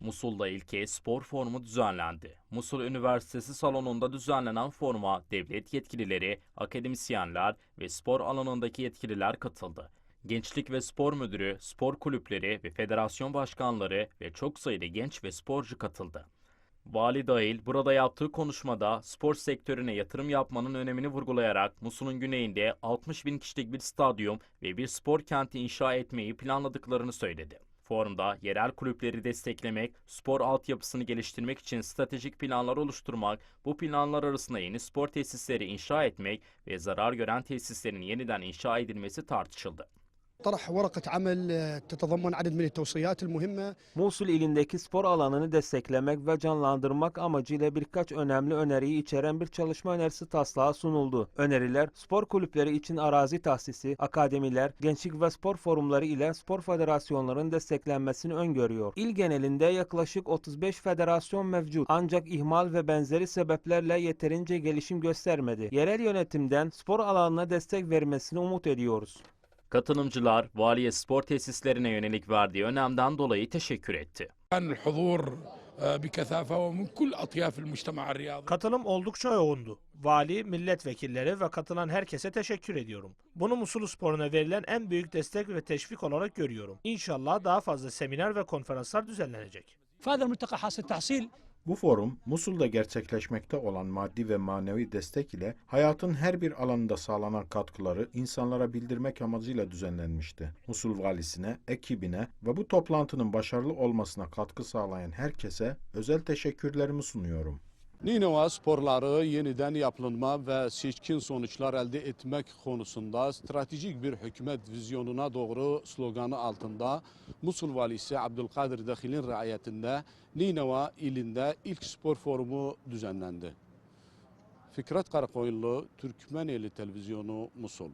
Musul'da ilke spor forumu düzenlendi. Musul Üniversitesi salonunda düzenlenen foruma devlet yetkilileri, akademisyenler ve spor alanındaki yetkililer katıldı. Gençlik ve Spor Müdürü, spor kulüpleri ve federasyon başkanları ve çok sayıda genç ve sporcu katıldı. Vali dahil burada yaptığı konuşmada spor sektörüne yatırım yapmanın önemini vurgulayarak Musul'un güneyinde 60 bin kişilik bir stadyum ve bir spor kenti inşa etmeyi planladıklarını söyledi. Forumda yerel kulüpleri desteklemek, spor altyapısını geliştirmek için stratejik planlar oluşturmak, bu planlar arasında yeni spor tesisleri inşa etmek ve zarar gören tesislerin yeniden inşa edilmesi tartışıldı. طرح ورقة عمل آه، تتضمن عدد من التوصيات المهمة Musul ilindeki spor alanını desteklemek ve canlandırmak amacıyla birkaç önemli öneriyi içeren bir çalışma önerisi taslağı sunuldu. Öneriler, spor kulüpleri için arazi tahsisi, akademiler, gençlik ve spor forumları ile spor federasyonlarının desteklenmesini öngörüyor. İl genelinde yaklaşık 35 federasyon mevcut ancak ihmal ve benzeri sebeplerle yeterince gelişim göstermedi. Yerel yönetimden spor alanına destek vermesini umut ediyoruz. Katılımcılar valiye spor tesislerine yönelik verdiği önemden dolayı teşekkür etti. Katılım oldukça yoğundu. Vali, milletvekilleri ve katılan herkese teşekkür ediyorum. Bunu Musul sporuna verilen en büyük destek ve teşvik olarak görüyorum. İnşallah daha fazla seminer ve konferanslar düzenlenecek. Bu forum Musul'da gerçekleşmekte olan maddi ve manevi destek ile hayatın her bir alanında sağlanan katkıları insanlara bildirmek amacıyla düzenlenmişti. Musul valisine, ekibine ve bu toplantının başarılı olmasına katkı sağlayan herkese özel teşekkürlerimi sunuyorum. Ninova sporları yeniden yapılma ve seçkin sonuçlar elde etmek konusunda stratejik bir hükümet vizyonuna doğru sloganı altında Musul valisi Abdülkadir Dahil'in riayetinde Ninova ilinde ilk spor forumu düzenlendi. Fikret Karakoyunlu, Türkmeneli Televizyonu, Musul.